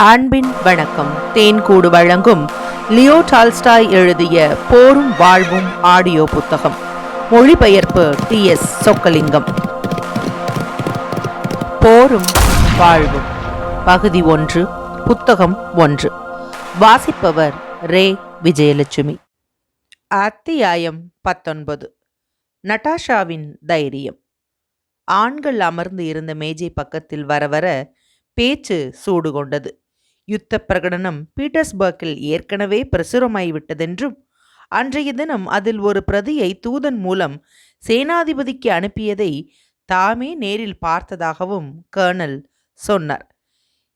அன்பின் வணக்கம். தேன்கூடு வழங்கும் லியோ டால்ஸ்டாய் எழுதிய போரும் வாழ்வும் ஆடியோ புத்தகம். மொழிபெயர்ப்பு டி எஸ் சொக்கலிங்கம். போரும் வாழ்வும். பகுதி ஒன்று புத்தகம் ஒன்று. வாசிப்பவர் ரே. விஜயலட்சுமி. அத்தியாயம் பத்தொன்பது. நட்டாஷாவின் தைரியம். ஆண்கள் அமர்ந்து இருந்த மேஜை பக்கத்தில் வர வர பேச்சு சூடு கொண்டது. யுத்த பிரகடனம் பீட்டர்ஸ்பர்க்கில் ஏற்கனவே பிரசுரமாய்விட்டதென்றும் அன்றைய தினம் அதில் ஒரு பிரதியை தூதன் மூலம் சேனாதிபதிக்கு அனுப்பியதை தாமே நேரில் பார்த்ததாகவும் கர்னல் சொன்னார்.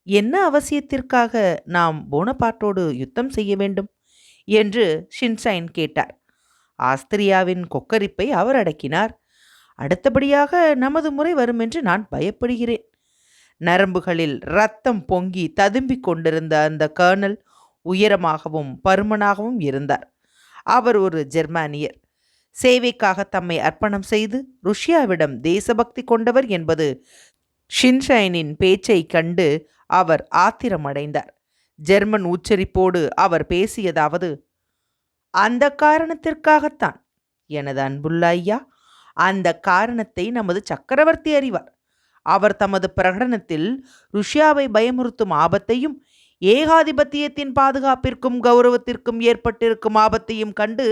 என்ன அவசியத்திற்காக நாம் போனபாட்டோடு யுத்தம் செய்ய வேண்டும்? என்று ஷின்சைன் கேட்டார். ஆஸ்திரியாவின் கொக்கரிப்பை அவர் அடக்கினார். அடுத்தபடியாக நமது முறை வரும் என்று நான் பயப்படுகிறேன். நரம்புகளில் ரத்தம் பொங்கி ததும்பிக் கொண்டிருந்த அந்த கர்னல் உயரமாகவும் பருமனாகவும் இருந்தார். அவர் ஒரு ஜெர்மானியர். சேவைக்காக தம்மை அர்ப்பணம் செய்து ருஷ்யாவிடம் தேசபக்தி கொண்டவர் என்பது ஷின்ஷைனின் பேச்சை கண்டு அவர் ஆத்திரமடைந்தார். ஜெர்மன் உச்சரிப்போடு அவர் பேசியதாவது அந்த காரணத்திற்காகத்தான். எனது அன்புள்ள ஐயா அந்த காரணத்தை நமது சக்கரவர்த்தி அறிவார். அவர் தமது பிரகடனத்தில் ருஷ்யாவை பயமுறுத்தும் ஆபத்தையும் ஏகாதிபத்தியத்தின் பாதுகாப்பிற்கும் கௌரவத்திற்கும் ஏற்பட்டிருக்கும் ஆபத்தையும் கண்டு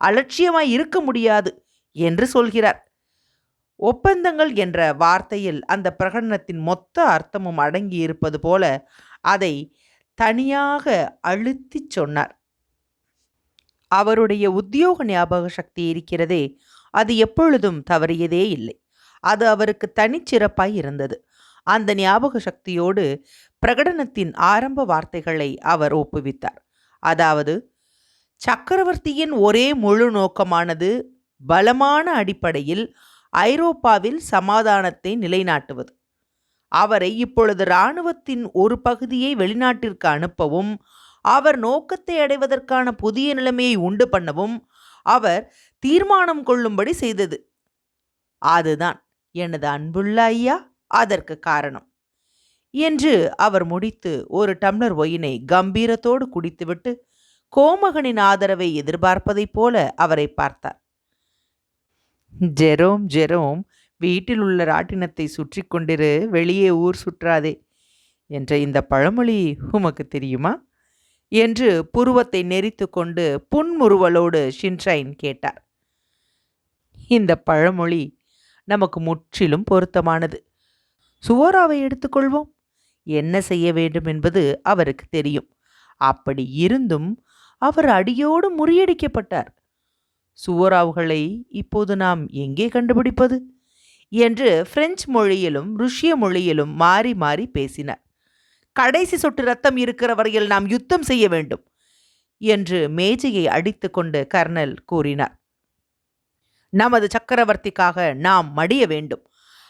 அலட்சியமாய் இருக்க முடியாது என்று சொல்கிறார். ஒப்பந்தங்கள் என்ற வார்த்தையில் அந்த பிரகடனத்தின் மொத்த அர்த்தமும் அடங்கி இருப்பது போல அதை தனியாக அழுத்திச் சொன்னார். அவருடைய உத்தியோக ஞாபக சக்தி இருக்கிறதே அது எப்பொழுதும் தவறியதே இல்லை. அது அவருக்கு தனிச்சிறப்பாய் இருந்தது. அந்த ஞாபக சக்தியோடு பிரகடனத்தின் ஆரம்ப வார்த்தைகளை அவர் ஒப்புவித்தார். அதாவது சக்கரவர்த்தியின் ஒரே முழு நோக்கமானது பலமான அடிப்படையில் ஐரோப்பாவில் சமாதானத்தை நிலைநாட்டுவது. அவரை இப்பொழுது இராணுவத்தின் ஒரு பகுதியை வெளிநாட்டிற்கு அனுப்பவும் அவர் நோக்கத்தை அடைவதற்கான புதிய நிலைமையை உண்டு பண்ணவும் அவர் தீர்மானம் கொள்ளும்படி செய்தது. அதுதான். எனது அன்புள்ள ஐயா அதற்கு காரணம். என்று அவர் முடித்து ஒரு டம்ளர் ஒயினை கம்பீரத்தோடு குடித்துவிட்டு கோமகனின் ஆதரவை எதிர்பார்ப்பதைப் போல அவரை பார்த்தார். ஜெரோம் ஜெரோம் வீட்டில் உள்ள ராட்டினத்தை சுற்றி கொண்டிரு வெளியே ஊர் சுற்றாதே என்ற இந்த பழமொழி உமக்கு தெரியுமா? என்று புருவத்தை நெறித்து கொண்டு புன்முறுவலோடு ஷின்ஷைன் கேட்டார். இந்த பழமொழி நமக்கு முற்றிலும் பொருத்தமானது. சுவராவை எடுத்துக்கொள்வோம். என்ன செய்ய வேண்டும் என்பது அவருக்கு தெரியும். அப்படி இருந்தும் அவர் அடியோடு முறியடிக்கப்பட்டார். சுவராவுகளை இப்போது நாம் எங்கே கண்டுபிடிப்பது? என்று பிரெஞ்சு மொழியிலும் ருஷ்ய மொழியிலும் மாறி மாறி பேசினார். கடைசி சொட்டு ரத்தம் இருக்கிற வரையில் நாம் யுத்தம் செய்ய வேண்டும் என்று மேஜையை அடித்துக்கொண்டு கர்னல் கூறினார். நமது சக்கரவர்த்திக்காக நாம் மடிய வேண்டும்.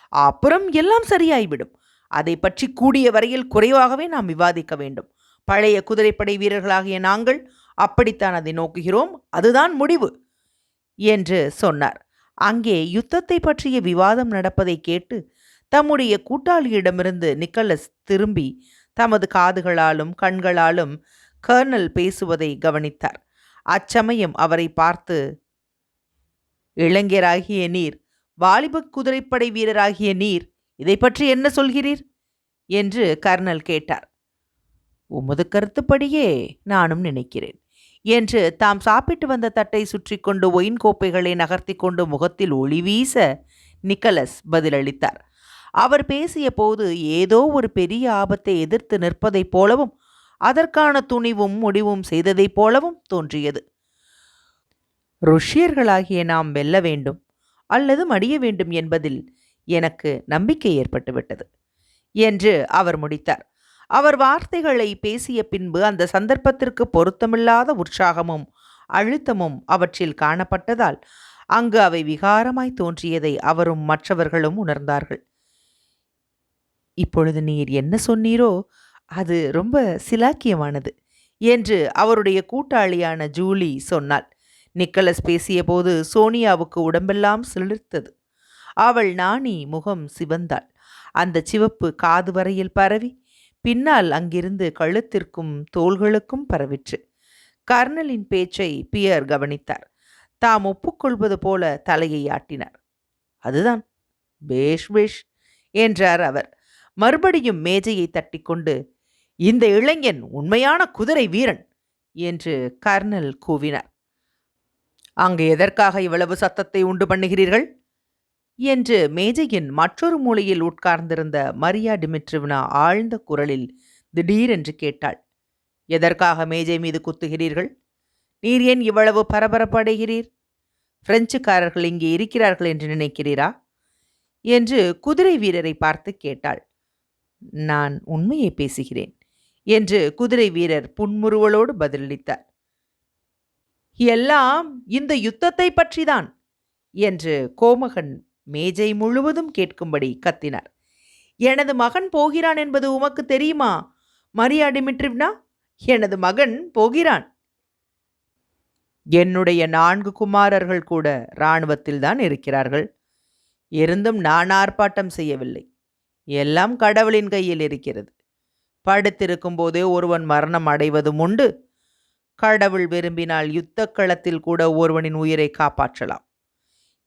அப்புறம் எல்லாம் சரியாய்விடும். அதை பற்றி கூடிய வரையில் குறைவாகவே நாம் விவாதிக்க வேண்டும். பழைய குதிரைப்படை வீரர்களாகிய நாங்கள் அப்படித்தான் அதை நோக்குகிறோம். அதுதான் முடிவு என்று சொன்னார். அங்கே யுத்தத்தை பற்றிய விவாதம் நடப்பதை கேட்டு தம்முடைய கூட்டாளியிடமிருந்து நிக்கலஸ் திரும்பி தமது காதுகளாலும் கண்களாலும் கர்னல் பேசுவதை கவனித்தார். அச்சமயம் அவரை பார்த்து இளைஞராகிய நீர் வாலிப குதிரைப்படை வீரராகிய நீர் இதை பற்றி என்ன சொல்கிறீர்? என்று கர்னல் கேட்டார். உமது கருத்துப்படியே நானும் நினைக்கிறேன் என்று தாம் சாப்பிட்டு வந்த தட்டை சுற்றி கொண்டு ஒயின் கோப்பைகளை நகர்த்தி கொண்டு முகத்தில் ஒளி வீச நிக்கலஸ் பதிலளித்தார். அவர் பேசிய போது ஏதோ ஒரு பெரிய ஆபத்தை எதிர்த்து நிற்பதைப் போலவும் அதற்கான துணிவும் முடிவும் செய்ததைப் போலவும் தோன்றியது. ருஷியர்களாகிய நாம் வெல்ல வேண்டும் அல்லது மடிய வேண்டும் என்பதில் எனக்கு நம்பிக்கை ஏற்பட்டுவிட்டது என்று அவர் முடித்தார். அவர் வார்த்தைகளை பேசிய பின்பு அந்த சந்தர்ப்பத்திற்கு பொருத்தமில்லாத உற்சாகமும் அழுத்தமும் அவற்றில் காணப்பட்டதால் அங்கு அவை விகாரமாய் தோன்றியதை அவரும் மற்றவர்களும் உணர்ந்தார்கள். இப்பொழுது நீர் என்ன சொன்னீரோ அது ரொம்ப சிலாக்கியமானது என்று அவருடைய கூட்டாளியான ஜூலி சொன்னாள். நிக்கலஸ் பேசியபோது சோனியாவுக்கு உடம்பெல்லாம் சிலிர்த்தது. அவள் நாணி முகம் சிவந்தாள். அந்த சிவப்பு காது வரையில் பரவி பின்னால் அங்கிருந்து கழுத்திற்கும் தோள்களுக்கும் பரவிற்று. கர்னலின் பேச்சை பியர் கவனித்தார். தாம் ஒப்புக்கொள்வது போல தலையை ஆட்டினார். அதுதான் பேஷ் பேஷ் என்றார் அவர். மறுபடியும் மேஜையை தட்டிக்கொண்டு இந்த இளைஞன் உண்மையான குதிரை வீரன் என்று கர்னல் கூவினார். அங்கு எதற்காக இவ்வளவு சத்தத்தை உண்டு பண்ணுகிறீர்கள்? என்று மேஜையின் மற்றொரு மூலையில் உட்கார்ந்திருந்த மரியா டிமிட்ரிவ்னா ஆழ்ந்த குரலில் திடீரென்று கேட்டாள். எதற்காக மேஜை மீது குத்துகிறீர்கள்? நீர் ஏன் இவ்வளவு பரபரப்படைகிறீர் பிரெஞ்சுக்காரர்கள் இங்கே இருக்கிறார்கள் என்று நினைக்கிறீரா? என்று குதிரை வீரரை பார்த்து கேட்டாள். நான் உண்மையை பேசுகிறேன் என்று குதிரை வீரர் புன்முறுவலோடு பதிலளித்தார். எல்லாம் இந்த யுத்தத்தை பற்றிதான் என்று கோமகன் மேஜை முழுவதும் கேட்கும்படி கத்தினார். எனது மகன் போகிறான் என்பது உமக்கு தெரியுமா? மரியா டிமிட்ரிவ்னா எனது மகன் போகிறான். என்னுடைய நான்கு குமாரர்கள் கூட இராணுவத்தில் தான் இருக்கிறார்கள். இருந்தும் நான் ஆர்ப்பாட்டம் செய்யவில்லை. எல்லாம் கடவுளின் கையில் இருக்கிறது. படுத்திருக்கும் போதே ஒருவன் மரணம் அடைவதும் உண்டு. கடவுள் விரும்பினால் யுத்த களத்தில் கூட ஒருவனின் உயிரை காப்பாற்றலாம்.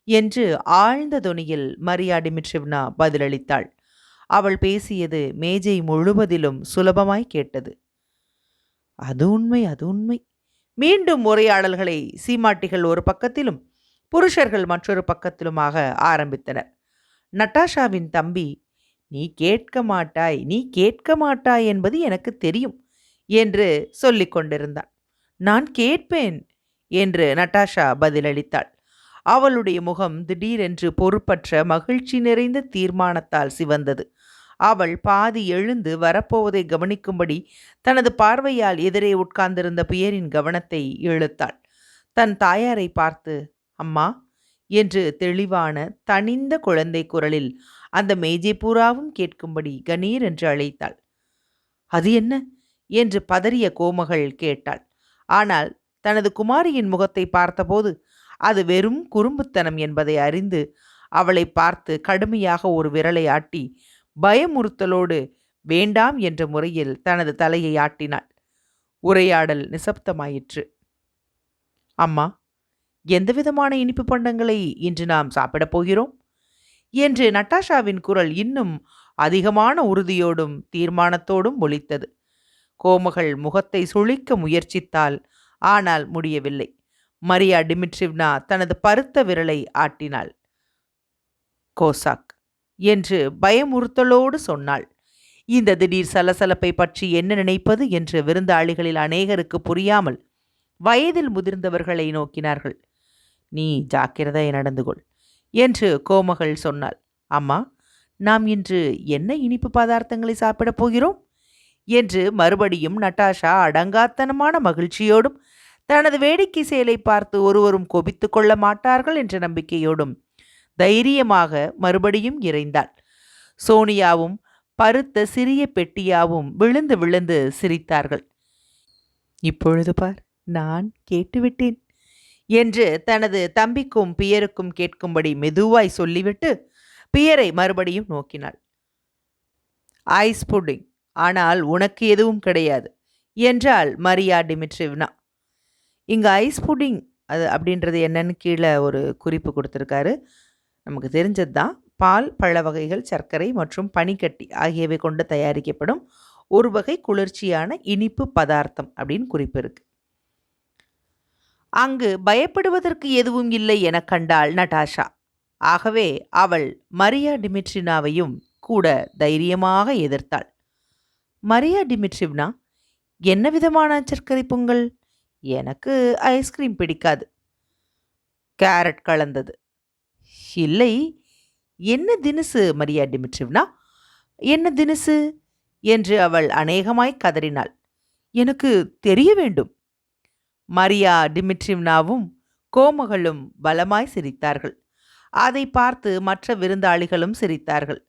என்று ஆழ்ந்த தொனியில் மரியா டிமிட்ரிவ்னா பதிலளித்தாள். அவள் பேசியது மேஜை முழுவதிலும் சுலபமாய் கேட்டது. அது உண்மை அது உண்மை. மீண்டும் உரையாடல்களை சீமாட்டிகள் ஒரு பக்கத்திலும் புருஷர்கள் மற்றொரு பக்கத்திலுமாக ஆரம்பித்தனர். நட்டாஷாவின் தம்பி நீ கேட்க மாட்டாய் நீ கேட்க மாட்டாய் என்பது எனக்கு தெரியும் என்று சொல்லிக் கொண்டிருந்தான். நான் கேட்பேன் என்று நட்டாஷா பதிலளித்தாள். அவளுடைய முகம் திடீரென்று பொறுப்பற்ற மகிழ்ச்சி நிறைந்த தீர்மானத்தால் சிவந்தது. அவள் பாதி எழுந்து வரப்போவதை கவனிக்கும்படி தனது பார்வையால் எதிரே உட்கார்ந்திருந்த பியரின் கவனத்தை இழுத்தாள். தன் தாயாரை பார்த்து அம்மா என்று தெளிவான தனிந்த குழந்தை குரலில் அந்த மேஜை பூராவும் கேட்கும்படி கணீர் என்று அழைத்தாள். அது என்ன? என்று பதறிய கோமகள் கேட்டாள். ஆனால் தனது குமாரியின் முகத்தை பார்த்தபோது அது வெறும் குறும்புத்தனம் என்பதை அறிந்து அவளை பார்த்து கடுமையாக ஒரு விரலை ஆட்டி பயமுறுத்தலோடு வேண்டாம் என்ற முறையில் தனது தலையை ஆட்டினாள். உரையாடல் நிசப்தமாயிற்று. அம்மா எந்தவிதமான இனிப்பு பண்டங்களை இன்று நாம் சாப்பிடப் போகிறோம்? என்று நட்டாஷாவின் குரல் இன்னும் அதிகமான உறுதியோடும் தீர்மானத்தோடும் ஒலித்தது. கோமகள் முகத்தை சுழிக்க முயற்சித்தால் ஆனால் முடியவில்லை. மரியா டிமிட்ரிவ்னா தனது பருத்த விரலை ஆட்டினாள். கோசாக்! என்று பயமுறுத்தலோடு சொன்னாள். இந்த திடீர் சலசலப்பை பற்றி என்ன நினைப்பது என்று விருந்தாளிகளில் அநேகருக்கு புரியாமல் வயதில் முதிர்ந்தவர்களை நோக்கினார்கள். நீ ஜாக்கிரதை நடந்து கொள் என்று கோமகள் சொன்னாள். அம்மா நாம் இன்று என்ன இனிப்பு பதார்த்தங்களை சாப்பிடப் போகிறோம்? என்று மறுபடியும் நட்டாஷா அடங்காத்தனமான மகிழ்ச்சியோடும் தனது வேடிக்கை செயலை பார்த்து ஒருவரும் கொபித்து கொள்ள மாட்டார்கள் என்ற நம்பிக்கையோடும் தைரியமாக மறுபடியும் இறைந்தாள். சோனியாவும் பருத்த சிறிய பெட்டியாவும் விழுந்து விழுந்து சிரித்தார்கள். இப்பொழுது பார் நான் கேட்டுவிட்டேன் என்று தனது தம்பிக்கும் பியருக்கும் கேட்கும்படி மெதுவாய் சொல்லிவிட்டு பியரை மறுபடியும் நோக்கினாள். ஐஸ் புட்டிங் ஆனால் உனக்கு எதுவும் கிடையாது. என்றாள் மரியா டிமிட்ரிவ்னா. இங்கே ஐஸ் புட்டிங் அது அப்படின்றது என்னன்னு கீழே ஒரு குறிப்பு கொடுத்துருக்காரு. நமக்கு தெரிஞ்சது தான் பால் பழ வகைகள் சர்க்கரை மற்றும் பனிக்கட்டி ஆகியவை கொண்டு தயாரிக்கப்படும் ஒரு வகை குளிர்ச்சியான இனிப்பு பதார்த்தம் அப்படின்னு குறிப்பு இருக்கு. அங்கு பயப்படுவதற்கு எதுவும் இல்லை என கண்டாள் நட்டாஷா ஆகவே அவள் மரியா டிமிட்ரினாவையும் கூட தைரியமாக எதிர்த்தாள். மரியா டிமிட்ரிவ்னா என்ன விதமான சர்க்கரை பொங்கல்? எனக்கு ஐஸ்கிரீம் பிடிக்காது. கேரட் கலந்தது. இல்லை. என்ன தினுசு மரியா டிமிட்ரிவ்னா? என்ன தினுசு? என்று அவள் அநேகமாய் கதறினாள். எனக்கு தெரிய வேண்டும். மரியா டிமிட்ரிவ்னாவும் கோமகளும் பலமாய் சிரித்தார்கள். அதை பார்த்து மற்ற விருந்தாளிகளும் சிரித்தார்கள்.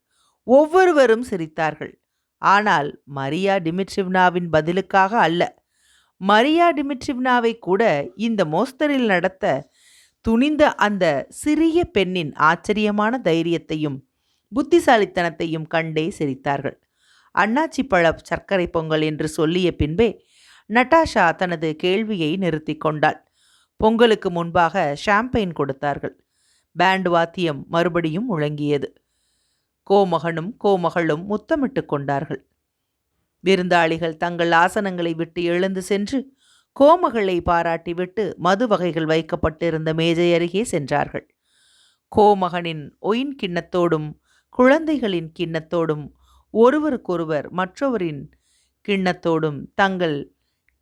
ஒவ்வொருவரும் சிரித்தார்கள். ஆனால் மரியா டிமிட்ரிவ்னாவின் பதிலுக்காக அல்ல. மரியா டிமிட்ரிவ்னாவை கூட இந்த மோஸ்தரில் நடத்த துணிந்த அந்த சிறிய பெண்ணின் ஆச்சரியமான தைரியத்தையும் புத்திசாலித்தனத்தையும் கண்டே சிரித்தார்கள். அண்ணாச்சி பழ சர்க்கரை பொங்கல் என்று சொல்லிய பின்பே நட்டாஷா தனது கேள்வியை நிறுத்தி கொண்டாள். பொங்கலுக்கு முன்பாக ஷாம்பெயின் கொடுத்தார்கள். பேண்ட் வாத்தியம் மறுபடியும் முழங்கியது. கோமகனும் கோமகளும் முத்தமிட்டு கொண்டார்கள். விருந்தாளிகள் தங்கள் ஆசனங்களை விட்டு எழுந்து சென்று கோமகளை பாராட்டிவிட்டு மது வகைகள் வைக்கப்பட்டிருந்த மேஜை அருகே சென்றார்கள். கோமகனின் ஒயின் கிண்ணத்தோடும் குழந்தைகளின் கிண்ணத்தோடும் ஒருவருக்கொருவர் மற்றவரின் கிண்ணத்தோடும் தங்கள்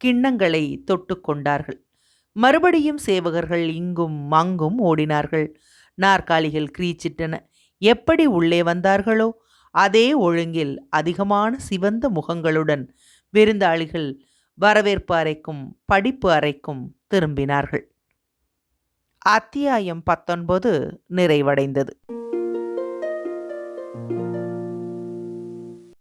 கிண்ணங்களை தொட்டு கொண்டார்கள். மறுபடியும் சேவகர்கள் இங்கும் அங்கும் ஓடினார்கள். நாற்காலிகள் கிரீச்சிட்டன. எப்படி உள்ளே வந்தார்களோ அதே ஒழுங்கில் அதிகமான சிவந்த முகங்களுடன் விருந்தாளிகள் வரவேற்பு அறைக்கும் படிப்பு அறைக்கும் திரும்பினார்கள். அத்தியாயம் பத்தொன்பது நிறைவடைந்தது.